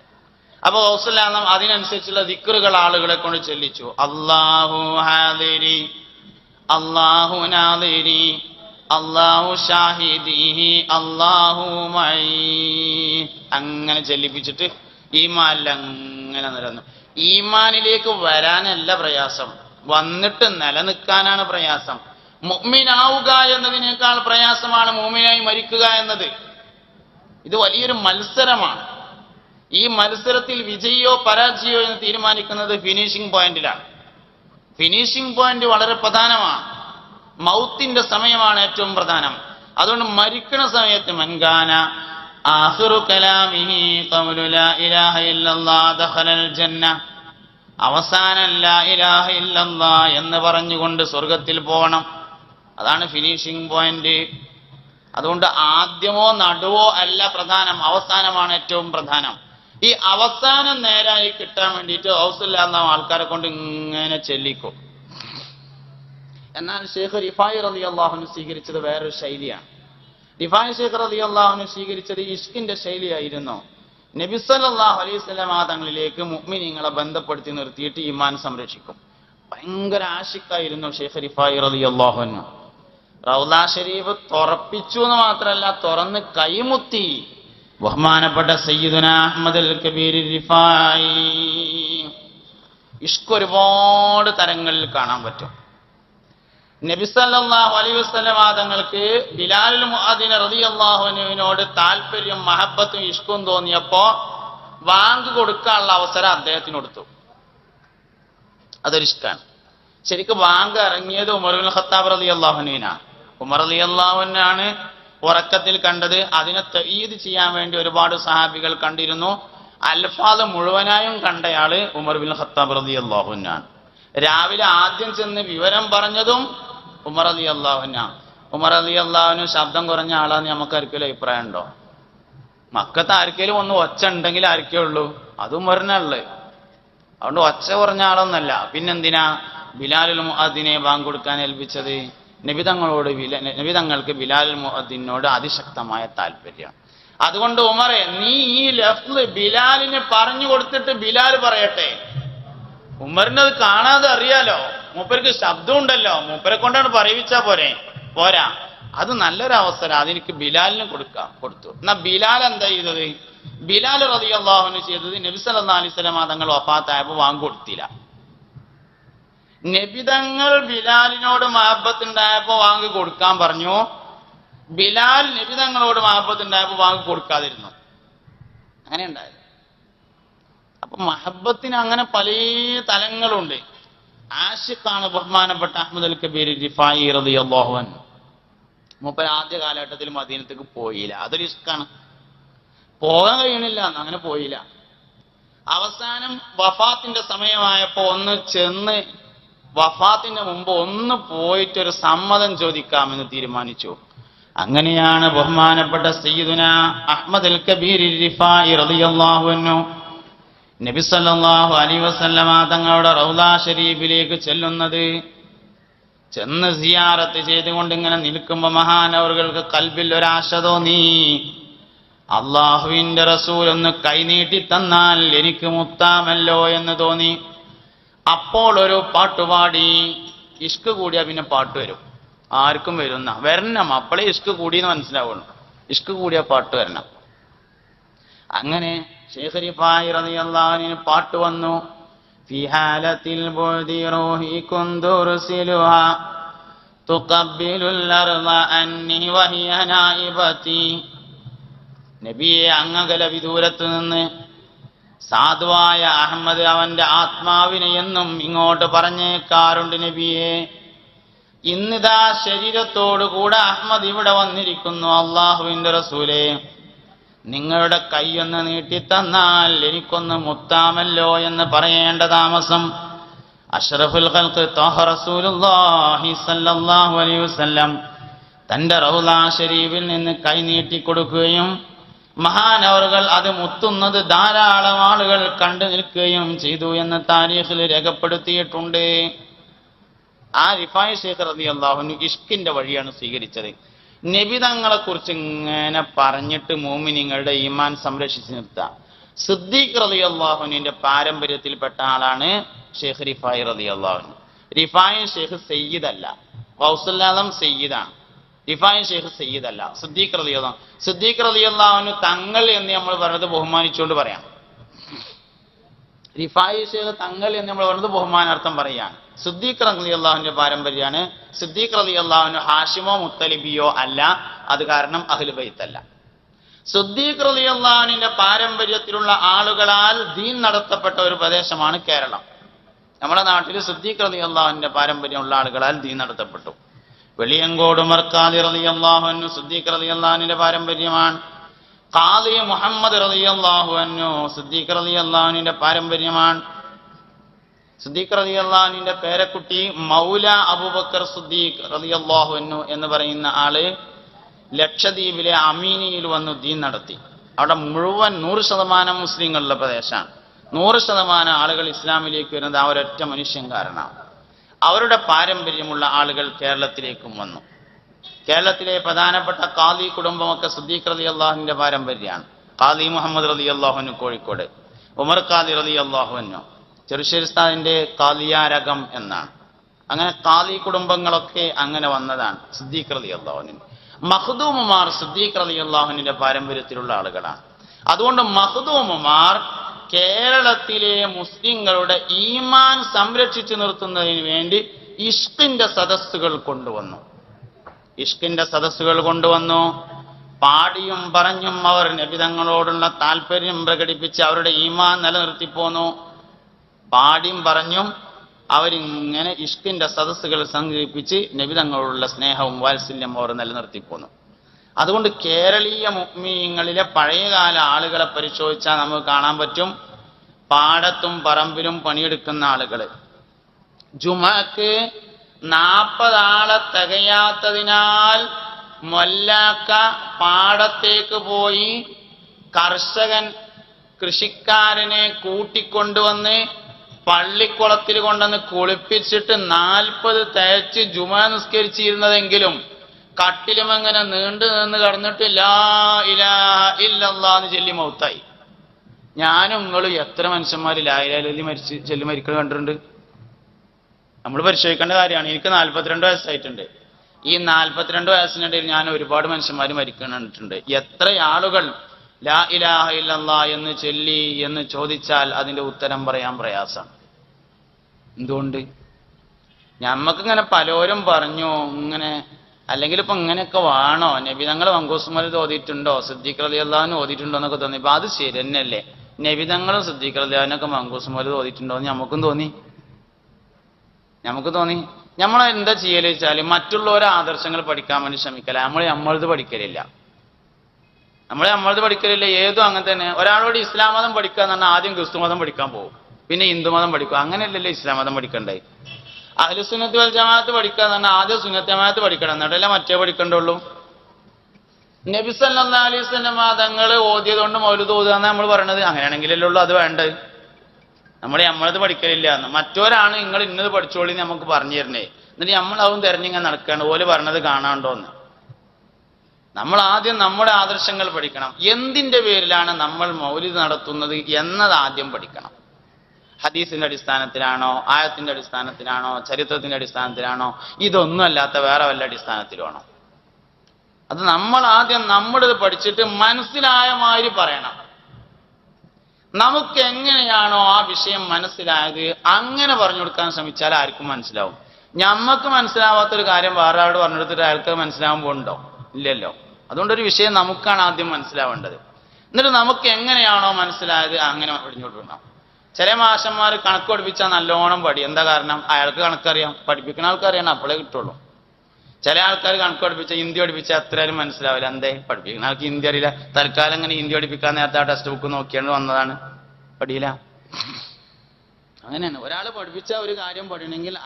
അപ്പൊ ഔസുലാലം അതിനനുസരിച്ചുള്ള ദിക്കറുകൾ ആളുകളെ കൊണ്ട് ചെല്ലിച്ചു. അള്ളാഹു ഹാദിരി അള്ളാഹു നാദിരി അള്ളാഹു ഷാഹിദിഹി അള്ളാഹു മൈ അങ്ങനെ ചെല്ലിപ്പിച്ചിട്ട് ഈമാനിൽ അങ്ങനെ നിരന്നു ഈമാനിലേക്ക് വരാനല്ല പ്രയാസം. വന്നിട്ട് നിലനിൽക്കാനാണ് പ്രയാസം. മുഅ്മിനാവുക എന്നതിനേക്കാൾ പ്രയാസമാണ് മുഅ്മിനായി മരിക്കുക എന്നത്. ഇത് വലിയൊരു മത്സരമാണ്. ഈ മത്സരത്തിൽ വിജയിയോ പരാജയോ എന്ന് തീരുമാനിക്കുന്നത് ഫിനിഷിംഗ് പോയിന്റിലാണ് ഫിനിഷിംഗ് പോയിന്റ് വളരെ പ്രധാനമാണ്. മൗത്തിന്റെ സമയമാണ് ഏറ്റവും പ്രധാനം. അതുകൊണ്ട് മരിക്കണ സമയത്ത് മൻഗാന ആഖിറു കലാമിഹി ഖൗലു ലാ ഇലാഹ എന്ന് പറഞ്ഞുകൊണ്ട് സ്വർഗത്തിൽ പോകണം. അതാണ് ഫിനിഷിംഗ് പോയിന്റ് അതുകൊണ്ട് ആദ്യമോ നടുവോ അല്ല പ്രധാനം അവസാനമാണ് ഏറ്റവും പ്രധാനം. ഈ അവസാനം നേരായി കിട്ടാൻ വേണ്ടിയിട്ട് ഹൗസില്ലാന്ന ആൾക്കാരെ കൊണ്ട് ഇങ്ങനെ ചെല്ലിക്കും. എന്നാൽ ഷെയ്ഖ് റിഫായി റതി അള്ളാഹുന് സ്വീകരിച്ചത് വേറൊരു ശൈലിയാണ്. റിഫായി ഷെയ്ഖ് റതി അള്ളാഹുന് സ്വീകരിച്ചത് ഇഷ്കിന്റെ ശൈലിയായിരുന്നു. നബിസലാഹു അലൈഹി തങ്ങളിലേക്ക് മുഅ്മിനീങ്ങളെ ബന്ധപ്പെടുത്തി നിർത്തിയിട്ട് ഈമാൻ സംരക്ഷിക്കും. ഭയങ്കര ആശിക്കായിരുന്നു ഷെയ്ഖ് റിഫായി റതി അള്ളാഹുന് റൗദ ഷെരീഫ് തുറപ്പിച്ചു എന്ന് മാത്രമല്ല തുറന്ന് കൈമുത്തി. ബഹുമാനപ്പെട്ട സയ്യിദുന അഹമ്മദ് അൽ കബീർ റിഫായി. ഇഷ്ക് ഒരുപാട് തരങ്ങളിൽ കാണാൻ പറ്റും. നബിസല്ലാഹു അലൈ വസ്ലം തങ്ങൾക്ക് ബിലാലുൽ മുഅദ്ദിൻ അള്ളാഹുനുവിനോട് താല്പര്യം മഹബത്തും ഇഷ്കും തോന്നിയപ്പോ വാങ്ക് കൊടുക്കാനുള്ള അവസരം അദ്ദേഹത്തിന് കൊടുത്തു. അതൊരു ഇഷ്കാണ് ശരിക്കും വാങ്ക് ഇറങ്ങിയത് ഉമറുൽ ഖത്താബ് റബി അള്ളാഹുനുവിനാണ് ഉമർ അലി അള്ളാഹുനാണ് ഉറക്കത്തിൽ കണ്ടത് അതിനെ തയ്യീത് ചെയ്യാൻ വേണ്ടി ഒരുപാട് സഹാബികൾ കണ്ടിരുന്നു. അൽഫാദ് മുഴുവനായും കണ്ടയാൾ ഉമർ ബിൻ ഖത്താബ് റതി അള്ളാഹുനാണ് രാവിലെ ആദ്യം ചെന്ന് വിവരം പറഞ്ഞതും ഉമർ അലി അള്ളാഹുനാണ് ഉമർ അലി അള്ളാഹുന് ശബ്ദം കുറഞ്ഞ ആളാന്ന് നമുക്ക് ആർക്കെങ്കിലും അഭിപ്രായം ഉണ്ടോ? മക്കത്ത് ആർക്കെങ്കിലും ഒന്ന് ഒച്ച ഉണ്ടെങ്കിൽ ആർക്കേ ഉള്ളൂ? അത് ഉമറിനുള്ളത് അതുകൊണ്ട് ഒച്ച കുറഞ്ഞ ആളൊന്നല്ല. പിന്നെന്തിനാ? ബിലാലുൽ അതിനെ ബാങ്ക് കൊടുക്കാൻ ഏൽപ്പിച്ചത്? നബിതങ്ങളോട് വില നിബിതങ്ങൾക്ക് ബിലാൽ മുഹദ്ദീനോട് അതിശക്തമായ താല്പര്യം. അതുകൊണ്ട് ഉമറെ നീ ഈ ലഫ്ല് ബിലാലിന് പറഞ്ഞു കൊടുത്തിട്ട് ബിലാൽ പറയട്ടെ. ഉമറിന് അത് കാണാതെ അറിയാലോ. മൂപ്പർക്ക് ശബ്ദം ഉണ്ടല്ലോ മൂപ്പരെ കൊണ്ടാണ് പറയിച്ചാ പോരെ. പോരാ. അത് നല്ലൊരു അവസരം. അതെനിക്ക് ബിലാലിന് കൊടുക്കാം കൊടുത്തു. എന്നാ ബിലാൽ എന്താ ചെയ്തത്? ബിലാൽ റതി അള്ളാഹുന് ചെയ്തത് നബി സല്ലാ അലൈഹി സ്വലം തങ്ങൾ ഒഫാത്തായപ്പോ വാങ്ങി കൊടുത്തില്ല. നബിതങ്ങൾ ബിലാലിനോട് മഹബത്തുണ്ടായപ്പോ വാങ്ങി കൊടുക്കാൻ പറഞ്ഞു. ബിലാൽ നബിതങ്ങളോട് മഹബത്തുണ്ടായപ്പോ വാങ്ങി കൊടുക്കാതിരുന്നു. അങ്ങനെ ഉണ്ടായത്. അപ്പൊ മഹബത്തിന് അങ്ങനെ പല തലങ്ങളുണ്ട്. ആഷിഖാണ് ബഹുമാനപ്പെട്ട അഹമ്മദ് അൽ കബീർ റിഫായി അൻഹു. മൂപ്പർ ആദ്യ കാലഘട്ടത്തിൽ മദീനത്തേക്ക് പോയില്ല. അതൊരു ഇഷ്കാണ് പോകാൻ കഴിയണില്ല. അങ്ങനെ പോയില്ല. അവസാനം വഫാത്തിന്റെ സമയമായപ്പോ ഒന്ന് ചെന്ന് വഫാത്തിന്റെ മുമ്പ് ഒന്ന് പോയിട്ട് ഒരു സമ്മതം ചോദിക്കാമെന്ന് തീരുമാനിച്ചു. അങ്ങനെയാണ് ബഹുമാനപ്പെട്ട സയ്യിദുന അഹമ്മദ് അൽ കബീർ റിഫായി റളിയല്ലാഹു അൻഹു നബി സല്ലല്ലാഹു അലൈഹി വസല്ലമ തങ്ങളുടെ റൗദാ ഷരീഫിലേക്ക് ചെല്ലുന്നത്. ചെന്ന് സിയാറത്ത് ചെയ്തുകൊണ്ട് ഇങ്ങനെ നിൽക്കുമ്പോ മഹാനവറുകൾക്ക് കൽബിൽ ഒരാശ തോന്നി അള്ളാഹുവിന്റെ റസൂൽ ഒന്ന് കൈനീട്ടി തന്നാൽ എനിക്ക് മുത്താമല്ലോ എന്ന് തോന്നി. അപ്പോൾ ഒരു പാട്ടുപാടി ഇഷ്ക് കൂടിയാ പിന്നെ പാട്ട് വരും. ആർക്കും വരുന്ന വരണം. അപ്പോഴേ ഇഷ്ക് കൂടിയെന്ന് മനസ്സിലാവുള്ളൂ. ഇഷ്ക് കൂടിയാ പാട്ട് വരണം. അങ്ങനെ ശേഖരിഫായി റതിയല്ലാനിന് പാട്ട് വന്നു. നബിയെ അങ്ങകല വിദൂരത്ത് നിന്ന് സാധുവായ അഹമ്മദ് അവന്റെ ആത്മാവിനെ എന്നും ഇങ്ങോട്ട് പറഞ്ഞേക്കാറുണ്ട് നബിയെ. ഇന്നിതാ ശരീരത്തോടുകൂടെ അഹമ്മദ് ഇവിടെ വന്നിരിക്കുന്നു അള്ളാഹുവിന്റെ റസൂലെ. നിങ്ങളുടെ കൈയൊന്ന് നീട്ടിത്തന്നാൽ എനിക്കൊന്ന് മുത്താമല്ലോ എന്ന് പറയേണ്ട താമസം. അഷ്റഫുൽ ത്വാഹ റസൂലുള്ളാഹി സല്ലല്ലാഹു അലൈഹി വസല്ലം തന്റെ റൗലാ ഷരീഫിൽ നിന്ന് കൈ നീട്ടി കൊടുക്കുകയും മഹാനവറുകൾ അത് മുത്തുന്നത് ധാരാളം ആളുകൾ കണ്ടു നിൽക്കുകയും ചെയ്തു എന്ന് താരീഖിൽ രേഖപ്പെടുത്തിയിട്ടുണ്ട്. ആ റിഫായ് ശേഖർ റതി അള്ളാഹുന് ഇഷ്കിന്റെ വഴിയാണ് സ്വീകരിച്ചത്. നബിതങ്ങളെ കുറിച്ച് ഇങ്ങനെ പറഞ്ഞിട്ട് മോമിനിങ്ങളുടെ ഈമാൻ സംരക്ഷിച്ചു നിർത്താം. സിദ്ദീഖ് റതി അള്ളാഹുനിന്റെ പാരമ്പര്യത്തിൽപ്പെട്ട ആളാണ് ഷെയ്ഖ് റിഫായി റതി അള്ളാഹുൻ റിഫായി ഷെയ്ഖ് സയ്യിദ് അല്ല. സയ്യിദാണ്. റിഫായി ഷെയ്ഖ് സയ്യിദ് അല്ല സിദ്ദീഖ് റളിയല്ലാഹു അൻഹു. സിദ്ദീഖ് റളിയല്ലാഹു അൻഹു തങ്ങൾ എന്ന് നമ്മൾ പറഞ്ഞത് ബഹുമാനിച്ചുകൊണ്ട് പറയാം. റിഫായി ഷെയ്ഖ് തങ്ങൾ എന്ന് നമ്മൾ പറഞ്ഞത് ബഹുമാനാർത്ഥം പറയാണ് സിദ്ദീഖ് റലി പാരമ്പര്യമാണ്. സിദ്ദീഖ് റളിയല്ലാഹു അള്ളാഹുവിന് ഹാഷിമോ മുത്തലിബിയോ അല്ല. അത് കാരണം അഹ്ലു ബൈത്തല്ല സിദ്ദീഖ് റലി അള്ളാഹുവിന്റെ പാരമ്പര്യത്തിലുള്ള ആളുകളാൽ ദീൻ നടത്തപ്പെട്ട ഒരു പ്രദേശമാണ് കേരളം. നമ്മുടെ നാട്ടിൽ സിദ്ദീഖ് റലി അള്ളാഹുവിന്റെ പാരമ്പര്യമുള്ള ആളുകളാൽ ദീൻ നടത്തപ്പെട്ടു. വെളിയങ്കോട് മർക്കാദി റളിയല്ലാഹു അൻഹു സിദ്ദീഖ് റലി അള്ളാഹുവിന്റെ പാരമ്പര്യമാണ്. ഖാദി മുഹമ്മദ് റളിയല്ലാഹു അൻഹു സിദ്ദീഖ് റലി അള്ളാഹുവിന്റെ പാരമ്പര്യമാണ്. സിദ്ദീഖ് റലി അള്ളാഹുവിന്റെ പേരക്കുട്ടി മൗല അബൂബക്കർ സിദ്ദീഖ് റളിയല്ലാഹു അൻഹു എന്ന് പറയുന്ന ആൾ ലക്ഷദ്വീപിലെ അമീനിയിൽ വന്നു ദീൻ നടത്തി. അവിടെ മുഴുവൻ നൂറ് ശതമാനം മുസ്ലിങ്ങളുടെ പ്രദേശമാണ്. നൂറ് ശതമാനം ആളുകൾ ഇസ്ലാമിലേക്ക് വരുന്നത് ആ ഒരൊറ്റ മനുഷ്യൻ കാരണമാണ്. അവരുടെ പാരമ്പര്യമുള്ള ആളുകൾ കേരളത്തിലേക്കും വന്നു. കേരളത്തിലെ പ്രധാനപ്പെട്ട കാദി കുടുംബമൊക്കെ സിദ്ദീഖ് റലി അള്ളാഹുവിന്റെ പാരമ്പര്യമാണ്. കാദി മുഹമ്മദ് റലി അള്ളാഹുനു കോഴിക്കോട് ഉമർ കാദി റലി അള്ളാഹുവിനു ചെറുശ്ശേരിസ്ഥാനിന്റെ കാലിയാരകം എന്നാണ്. അങ്ങനെ കാലി കുടുംബങ്ങളൊക്കെ അങ്ങനെ വന്നതാണ് സിദ്ദീഖ് റലി അള്ളാഹുവിന് മഹദൂമുമാർ സിദ്ദീഖ് റലി അള്ളാഹുവിന്റെ പാരമ്പര്യത്തിലുള്ള ആളുകളാണ്. അതുകൊണ്ട് മഹദൂമുമാർ കേരളത്തിലെ മുസ്ലിങ്ങളുടെ ഈമാൻ സംരക്ഷിച്ചു നിർത്തുന്നതിന് വേണ്ടി ഇഷ്കിന്റെ സദസ്സുകൾ കൊണ്ടുവന്നു. ഇഷ്കിന്റെ സദസ്സുകൾ കൊണ്ടുവന്നു. പാടിയും പറഞ്ഞും അവർ നബിതങ്ങളോടുള്ള താല്പര്യം പ്രകടിപ്പിച്ച് അവരുടെ ഈമാൻ നിലനിർത്തിപ്പോന്നു പാടിയും പറഞ്ഞും അവരിങ്ങനെ ഇഷ്കിന്റെ സദസ്സുകൾ സംഘടിപ്പിച്ച് നബിതങ്ങളോടുള്ള സ്നേഹവും വാത്സല്യം അവർ നിലനിർത്തിപ്പോന്നു അതുകൊണ്ട് കേരളീയ മുഗ്മീങ്ങളിലെ പഴയകാല ആളുകളെ പരിശോധിച്ചാൽ നമുക്ക് കാണാൻ പറ്റും പാടത്തും പറമ്പിലും പണിയെടുക്കുന്ന ആളുകൾ ജുമാക്ക് നാൽപ്പതാളെ തികയാത്തതിനാൽ മൊല്ലാക്ക പാടത്തേക്ക് പോയി കർഷകൻ കൃഷിക്കാരനെ കൂട്ടിക്കൊണ്ടുവന്ന് പള്ളിക്കുളത്തിൽ കൊണ്ടുവന്ന് കുളിപ്പിച്ചിട്ട് നാൽപ്പത് തേച്ച് ജുമ നിസ്കരിച്ചിരുന്നതെങ്കിലും കട്ടിലും അങ്ങനെ നീണ്ടു നിന്ന് കടന്നിട്ട് ലാ ഇലാഹ ഇല്ലല്ലാന്ന് ചൊല്ലി മൗത്തായി. ഞാനും നിങ്ങളും എത്ര മനുഷ്യന്മാർ ലായിലാലി മരിച്ച് ചെല്ലി മരിക്കൽ കണ്ടിട്ടുണ്ട്? നമ്മൾ പരിശോധിക്കേണ്ട കാര്യമാണ്. എനിക്ക് നാൽപ്പത്തിരണ്ട് വയസ്സായിട്ടുണ്ട്. ഈ നാൽപ്പത്തിരണ്ട് വയസ്സിനിടയിൽ ഞാൻ ഒരുപാട് മനുഷ്യന്മാർ മരിക്കുന്നുണ്ട് എത്ര ആളുകൾ ലാ ഇലാഹ ഇല്ലല്ലാ എന്ന് ചൊല്ലി എന്ന് ചോദിച്ചാൽ അതിന്റെ ഉത്തരം പറയാൻ പ്രയാസമാണ് എന്തുകൊണ്ട്? ഞമ്മക്കിങ്ങനെ പലരും പറഞ്ഞു ഇങ്ങനെ അല്ലെങ്കിൽ ഇപ്പൊ ഇങ്ങനെയൊക്കെ വേണോ? നബി തങ്ങൾ മങ്കൂസുമൽ ഓതിയിട്ടുണ്ടോ സിദ്ദീഖ് അലി അള്ളഹാൻ ഓതിയിട്ടുണ്ടോ എന്നൊക്കെ തോന്നി. ഇപ്പൊ അത് ശരി തന്നെയല്ലേ? നബി തങ്ങളും സിദ്ദീഖ് അലി അള്ളഹാനൊക്കെ മങ്കൂസുമൽ ഓതിയിട്ടുണ്ടോ എന്ന് നമുക്കും തോന്നി. നമുക്ക് തോന്നി. നമ്മൾ എന്താ ചെയ്യൽ വെച്ചാൽ മറ്റുള്ളവരെ ആദർശങ്ങൾ പഠിക്കാൻ വേണ്ടി ശ്രമിക്കല. നമ്മൾ നമ്മളത് പഠിക്കലില്ല. നമ്മൾ നമ്മളത് പഠിക്കലില്ല. ഏതും അങ്ങനെ തന്നെ. ഒരാളോട് ഇസ്ലാം മതം പഠിക്കുക എന്ന് പറഞ്ഞാൽ ആദ്യം ക്രിസ്തു മതം പഠിക്കാൻ പോകും. പിന്നെ ഹിന്ദു മതം പഠിക്കും. അങ്ങനെയല്ലല്ലോ ഇസ്ലാം മതം പഠിക്കണ്ടേ അഹ്ലു സുന്നത്ത് വൽ ജമാഅത്ത് പഠിക്കുക എന്ന് പറഞ്ഞാൽ ആദ്യം സുന്നത്ത് ജമാഅത്ത് പഠിക്കണം. എന്നിട്ടല്ലേ മറ്റേ പഠിക്കണ്ടുള്ളൂ? നബി സല്ലല്ലാഹു അലൈഹി വസല്ലം ഓതിയത് കൊണ്ട് മൗലൂദ് ഓതുക എന്നാ നമ്മൾ പറയണത്? അങ്ങനെയാണെങ്കിലല്ലേ ഉള്ളൂ അത് വേണ്ടത്. നമ്മൾ നമ്മളത് പഠിക്കലില്ല. എന്ന് മറ്റോരാണ് നിങ്ങൾ ഇന്നത് പഠിച്ചോളി നമുക്ക് പറഞ്ഞു തരണേ. എന്നിട്ട് നമ്മൾ അതും തെരഞ്ഞിങ്ങനെ നടക്കുകയാണ് ഓൽ പറഞ്ഞത് കാണാണ്ടോന്ന്. നമ്മൾ ആദ്യം നമ്മുടെ ആദർശങ്ങൾ പഠിക്കണം. എന്തിന്റെ പേരിലാണ് നമ്മൾ മൗലിത് നടത്തുന്നത് എന്നത് ആദ്യം പഠിക്കണം. ഹദീസിന്റെ അടിസ്ഥാനത്തിലാണോ ആയത്തിന്റെ അടിസ്ഥാനത്തിലാണോ ചരിത്രത്തിന്റെ അടിസ്ഥാനത്തിലാണോ ഇതൊന്നുമല്ലാത്ത വേറെ വല്ല അടിസ്ഥാനത്തിലാണോ അത് നമ്മൾ ആദ്യം നമ്മുടേത് പഠിച്ചിട്ട് മനസ്സിലായ മാതിരി പറയണം. നമുക്ക് എങ്ങനെയാണോ ആ വിഷയം മനസ്സിലായത് അങ്ങനെ പറഞ്ഞു കൊടുക്കാൻ ശ്രമിച്ചാൽ ആർക്കും മനസ്സിലാവും. ഞമ്മക്ക് മനസ്സിലാവാത്തൊരു കാര്യം വേറെ ആളോട് പറഞ്ഞെടുത്തിട്ട് അയാൾക്ക് മനസ്സിലാവുമ്പോൾ ഉണ്ടോ ഇല്ലല്ലോ. അതുകൊണ്ടൊരു വിഷയം നമുക്കാണ് ആദ്യം മനസ്സിലാവേണ്ടത്. എന്നിട്ട് നമുക്ക് എങ്ങനെയാണോ മനസ്സിലായത് അങ്ങനെ പറഞ്ഞു കൊടുക്കണം. ചില മാഷന്മാർ കണക്ക് പഠിപ്പിച്ചാൽ നല്ലോണം പടി എന്താ കാരണം? അയാൾക്ക് കണക്കറിയാം. പഠിപ്പിക്കുന്ന ആൾക്കറിയാണ് അപ്പോഴേ കിട്ടുള്ളൂ. ചില ആൾക്കാർ കണക്ക് പഠിപ്പിച്ച ഹിന്ദി പഠിപ്പിച്ച അത്രയും മനസ്സിലാവില്ല. എന്തേ? പഠിപ്പിക്കുന്ന ആൾക്ക് ഹിന്ദി അറിയില്ല. തൽക്കാലം ഇങ്ങനെ ഹിന്ദി പഠിപ്പിക്കാൻ നേരത്തെ ആ ടെക്സ്റ്റ് ബുക്ക് നോക്കിയാണ് വന്നതാണ്. പഠിയില്ല. അങ്ങനെയാണ്. ഒരാൾ പഠിപ്പിച്ച ഒരു കാര്യം പഠിക്കണമെങ്കിൽ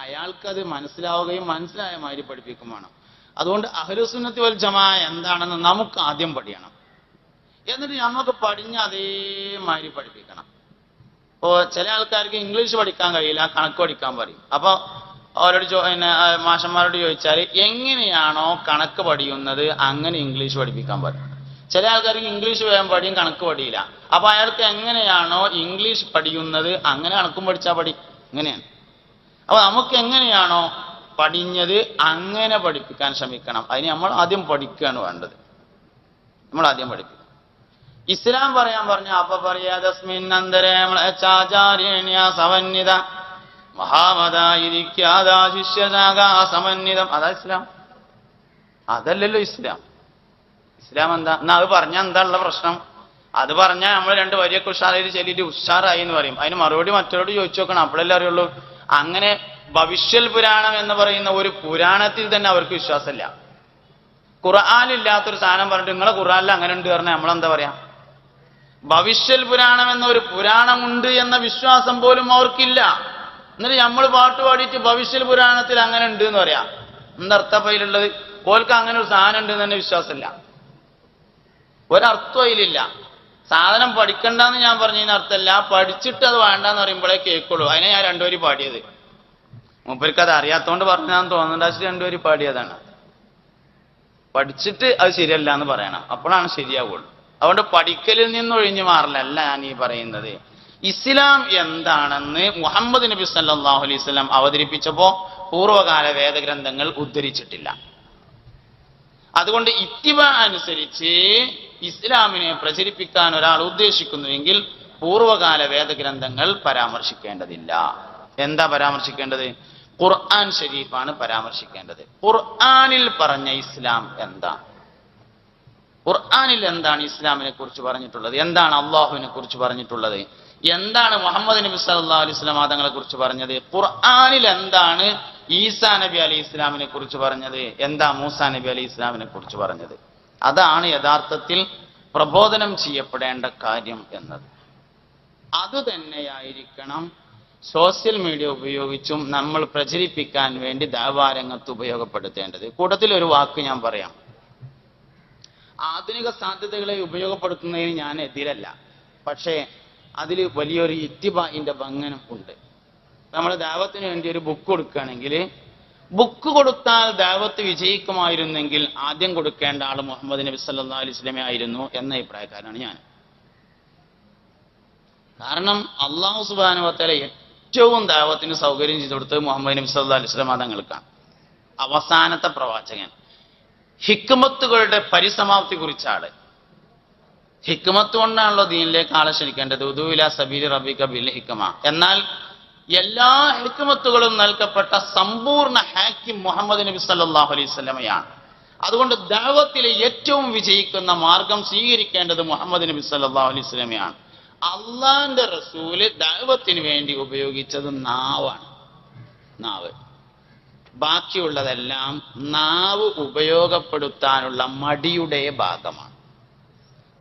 അത് മനസ്സിലാവുകയും മനസ്സിലായ മാതിരി പഠിപ്പിക്കും വേണം. അതുകൊണ്ട് അഹലുസുന്നത്തി വൽ എന്താണെന്ന് നമുക്ക് ആദ്യം പഠിയണം. എന്നിട്ട് നമുക്ക് പഠിഞ്ഞ് അതേമാതിരി പഠിപ്പിക്കണം. ഇപ്പോ ചില ആൾക്കാർക്ക് ഇംഗ്ലീഷ് പഠിക്കാൻ കഴിയില്ല കണക്ക് പഠിക്കാൻ പറയും. അപ്പൊ അവരോട് ചോ പിന്നെ മാഷന്മാരോട് ചോദിച്ചാൽ എങ്ങനെയാണോ കണക്ക് പഠിയുന്നത് അങ്ങനെ ഇംഗ്ലീഷ് പഠിപ്പിക്കാൻ പറയും. ചില ആൾക്കാർക്ക് ഇംഗ്ലീഷ് വേഗം പഠിയും കണക്ക് പഠിയില്ല. അപ്പൊ അയാൾക്ക് എങ്ങനെയാണോ ഇംഗ്ലീഷ് പഠിയുന്നത് അങ്ങനെ കണക്കും പഠിച്ചാൽ പഠി അങ്ങനെയാണ് അപ്പൊ നമുക്ക് എങ്ങനെയാണോ പഠിഞ്ഞത് അങ്ങനെ പഠിപ്പിക്കാൻ ശ്രമിക്കണം. അതിന് നമ്മൾ ആദ്യം പഠിക്കുകയാണ് വേണ്ടത്. നമ്മൾ ആദ്യം പഠിക്കും ഇസ്ലാം പറയാൻ പറഞ്ഞ അപ്പൊ പറയാ തസ്മിന്നന്തരേണ സമന്വിത. മഹാമതായിരിക്കാതാ ശിഷ്യനാകാ സമന്വിതം. അതാ ഇസ്ലാം. അതല്ലല്ലോ ഇസ്ലാം. ഇസ്ലാം എന്താ? എന്നാ അത് പറഞ്ഞാൽ എന്താ ഉള്ള പ്രശ്നം? അത് പറഞ്ഞാൽ നമ്മൾ രണ്ട് വരിയൊക്കെ ഉഷാറായി ചെല്ലിട്ട് ഉഷാറായി എന്ന് പറയും. അതിന് മറുപടി മറ്റൊരോട് ചോദിച്ചു നോക്കണം. അപ്പോഴല്ലേ അറിയുള്ളൂ. അങ്ങനെ ഭവിഷ്യൽ പുരാണം എന്ന് പറയുന്ന ഒരു പുരാണത്തിൽ തന്നെ അവർക്ക് വിശ്വാസമില്ല. ഖുർആാനില്ലാത്തൊരു സാധനം പറഞ്ഞിട്ട് നിങ്ങളെ ഖുർആാനിൽ അങ്ങനെ ഉണ്ട് പറഞ്ഞാൽ നമ്മളെന്താ പറയാ? ഭവിഷ്യൽ പുരാണം എന്നൊരു പുരാണമുണ്ട് എന്ന വിശ്വാസം പോലും അവർക്കില്ല. എന്നിട്ട് നമ്മൾ പാട്ട് പാടിയിട്ട് ഭവിഷ്യൽ പുരാണത്തിൽ അങ്ങനെ ഉണ്ട് എന്ന് പറയാം. എന്തർത്ഥപ്പയിലുള്ളത് ഓൽക്ക് അങ്ങനെ ഒരു സാധനം ഉണ്ട് എന്ന് തന്നെ വിശ്വാസമില്ല. ഒരർത്ഥം അതിലില്ല. സാധനം പഠിക്കണ്ടെന്ന് ഞാൻ പറഞ്ഞതിന് അർത്ഥമല്ല. പഠിച്ചിട്ട് അത് വേണ്ടെന്ന് പറയുമ്പോഴേ കേൾക്കുള്ളൂ. അതിനെ ഞാൻ രണ്ടുപേരും പാടിയത്. മൂപ്പർക്ക് അത് അറിയാത്തോണ്ട് പറഞ്ഞാന്ന് തോന്നുന്നുണ്ട്. രണ്ടുപേരും പാടിയതാണ്. പഠിച്ചിട്ട് അത് ശരിയല്ല എന്ന് പറയണം. അപ്പോഴാണ് ശരിയാവുള്ളൂ. അതുകൊണ്ട് പഠിക്കലിൽ നിന്നൊഴിഞ്ഞു മാറില്ലല്ല ഞാൻ ഈ പറയുന്നത്. ഇസ്ലാം എന്താണെന്ന് മുഹമ്മദ് നബി സല്ലാഹു അലൈഹി വസല്ലം അവതരിപ്പിച്ചപ്പോ പൂർവകാല വേദഗ്രന്ഥങ്ങൾ ഉദ്ധരിച്ചിട്ടില്ല. അതുകൊണ്ട് ഇത്തിവ അനുസരിച്ച് ഇസ്ലാമിനെ പ്രചരിപ്പിക്കാൻ ഒരാൾ ഉദ്ദേശിക്കുന്നുവെങ്കിൽ പൂർവകാല വേദഗ്രന്ഥങ്ങൾ പരാമർശിക്കേണ്ടതില്ല. എന്താ പരാമർശിക്കേണ്ടത്? ഖുർആൻ ഷരീഫാണ് പരാമർശിക്കേണ്ടത്. ഖുർആനിൽ പറഞ്ഞ ഇസ്ലാം എന്താ? ഖുർആനിൽ എന്താണ് ഇസ്ലാമിനെ കുറിച്ച് പറഞ്ഞിട്ടുള്ളത്? എന്താണ് അള്ളാഹുവിനെ കുറിച്ച് പറഞ്ഞിട്ടുള്ളത്? എന്താണ് മുഹമ്മദ് നബി സല്ലല്ലാഹു അലൈഹി വസല്ലം തങ്ങളെ കുറിച്ച് പറഞ്ഞത്? ഖുർആാനിൽ എന്താണ് ഈസാ നബി അലി ഇസ്ലാമിനെ കുറിച്ച് പറഞ്ഞത്? എന്താ മൂസാ നബി അലി ഇസ്ലാമിനെ കുറിച്ച് പറഞ്ഞത്? അതാണ് യഥാർത്ഥത്തിൽ പ്രബോധനം ചെയ്യപ്പെടേണ്ട കാര്യം എന്നത്. അതുതന്നെയായിരിക്കണം സോഷ്യൽ മീഡിയ ഉപയോഗിച്ചും നമ്മൾ പ്രചരിപ്പിക്കാൻ വേണ്ടി ദാവാരംഗത്ത് ഉപയോഗപ്പെടുത്തേണ്ടത്. കൂട്ടത്തിൽ ഒരു വാക്ക് ഞാൻ പറയാം. ആധുനിക സാധ്യതകളെ ഉപയോഗപ്പെടുത്തുന്നതിന് ഞാൻ എതിരല്ല. പക്ഷേ അതിൽ വലിയൊരു ഇത്തിബായിന്റെ ഭംഗനം ഉണ്ട്. നമ്മൾ ദാവത്തിന് വേണ്ടി ഒരു ബുക്ക് കൊടുക്കുകയാണെങ്കിൽ ബുക്ക് കൊടുത്താൽ ദാവത്ത് വിജയിക്കുമായിരുന്നെങ്കിൽ ആദ്യം കൊടുക്കേണ്ട ആൾ മുഹമ്മദ് നബി സല്ലാ അലൈഹി സ്വലമെ ആയിരുന്നു എന്ന അഭിപ്രായക്കാരനാണ് ഞാൻ. കാരണം അള്ളാഹു സുബാനുവത്തല ഏറ്റവും ദാവത്തിന് സൗകര്യം ചെയ്തു കൊടുത്തത് മുഹമ്മദ് നബി സല്ലാ അലൈഹി സ്വലം തങ്ങൾക്കാണ്. അവസാനത്തെ പ്രവാചകൻ. ഹിക്മത്തുകളുടെ പരിസമാപ്തി കുറിച്ചാണ്. ഹിക്മത്ത് കൊണ്ടാണല്ലോ ദീനിലേക്ക് ആളെ ക്ഷണിക്കേണ്ടത്. ഉദുവില സബീർ റബിക ബിൽ ഹിക്കമ എന്നാൽ എല്ലാ ഹിക്മത്തുകളും നൽകപ്പെട്ട സമ്പൂർണ ഹാക്കിം മുഹമ്മദ് നബി സല്ലാഹു അലൈഹി സ്വലമയാണ് അതുകൊണ്ട് ദൈവത്തിലെ ഏറ്റവും വിജയിക്കുന്ന മാർഗം സ്വീകരിക്കേണ്ടത് മുഹമ്മദ് നബി സല്ലാഹു അലൈഹി സ്വലമയാണ് അള്ളാന്റെ റസൂൽ ദൈവത്തിന് വേണ്ടി ഉപയോഗിച്ചത് നാവാണ്. നാവ്. ബാക്കിയുള്ളതെല്ലാം നാവ് ഉപയോഗപ്പെടുത്താനുള്ള മടിയുടെ ഭാഗമാണ്.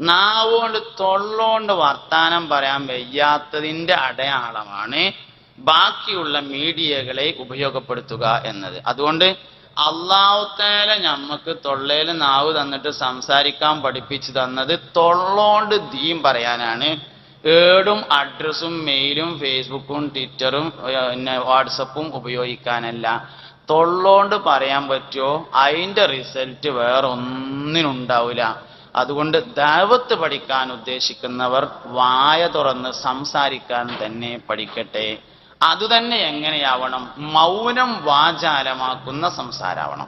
നാവുകൊണ്ട് തൊള്ളോണ്ട് വർത്താനം പറയാൻ വയ്യാത്തതിന്റെ അടയാളമാണ് ബാക്കിയുള്ള മീഡിയകളെ ഉപയോഗപ്പെടുത്തുക എന്നത്. അതുകൊണ്ട് അള്ളാഹുത്തേല ഞമ്മക്ക് തൊള്ളേൽ നാവ് തന്നിട്ട് സംസാരിക്കാൻ പഠിപ്പിച്ചു തന്നത് തൊള്ളോണ്ട് ധീം പറയാനാണ്. ഏടും അഡ്രസ്സും മെയിലും ഫേസ്ബുക്കും ട്വിറ്ററും പിന്നെ വാട്സപ്പും ഉപയോഗിക്കാനല്ല. തൊള്ളോണ്ട് പറയാൻ പറ്റുമോ അതിന്റെ റിസൾട്ട് വേറെ ഒന്നിനുണ്ടാവില്ല അതുകൊണ്ട് ദൈവത്ത് പഠിക്കാൻ ഉദ്ദേശിക്കുന്നവർ വായ തുറന്ന് സംസാരിക്കാൻ തന്നെ പഠിക്കട്ടെ. അതുതന്നെ എങ്ങനെയാവണം? മൗനം വാചാലമാക്കുന്ന സംസാരാവണം.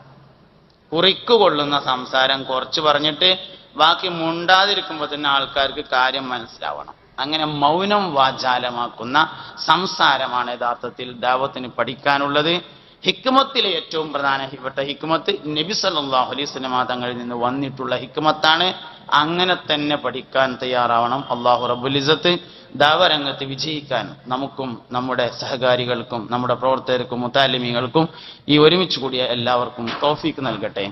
കുറിക്കുകൊള്ളുന്ന സംസാരം കുറച്ച് പറഞ്ഞിട്ട് ബാക്കി മുണ്ടാതിരിക്കുമ്പോൾ തന്നെ ആൾക്കാർക്ക് കാര്യം മനസ്സിലാവണം. അങ്ങനെ മൗനം വാചാലമാക്കുന്ന സംസാരമാണ് യഥാർത്ഥത്തിൽ ദൈവത്തിന് പഠിക്കാനുള്ളത്. ഹിക്മത്തിലെ ഏറ്റവും പ്രധാനപ്പെട്ട ഹിക്മത്ത് നബി സല്ലാഹു അലൈഹി വസല്ലമ തങ്ങളിൽ നിന്ന് വന്നിട്ടുള്ള ഹിക്മത്താണ്. അങ്ങനെ തന്നെ പഠിക്കാൻ തയ്യാറാവണം. അള്ളാഹു റബുലിസത്ത് ദാവരംഗത്ത് വിജയിക്കാൻ നമുക്കും നമ്മുടെ സഹകാരികൾക്കും നമ്മുടെ പ്രവർത്തകർക്കും മുത്താലിമികൾക്കും ഈ ഒരുമിച്ച് കൂടിയ എല്ലാവർക്കും തോഫീക്ക് നൽകട്ടെ.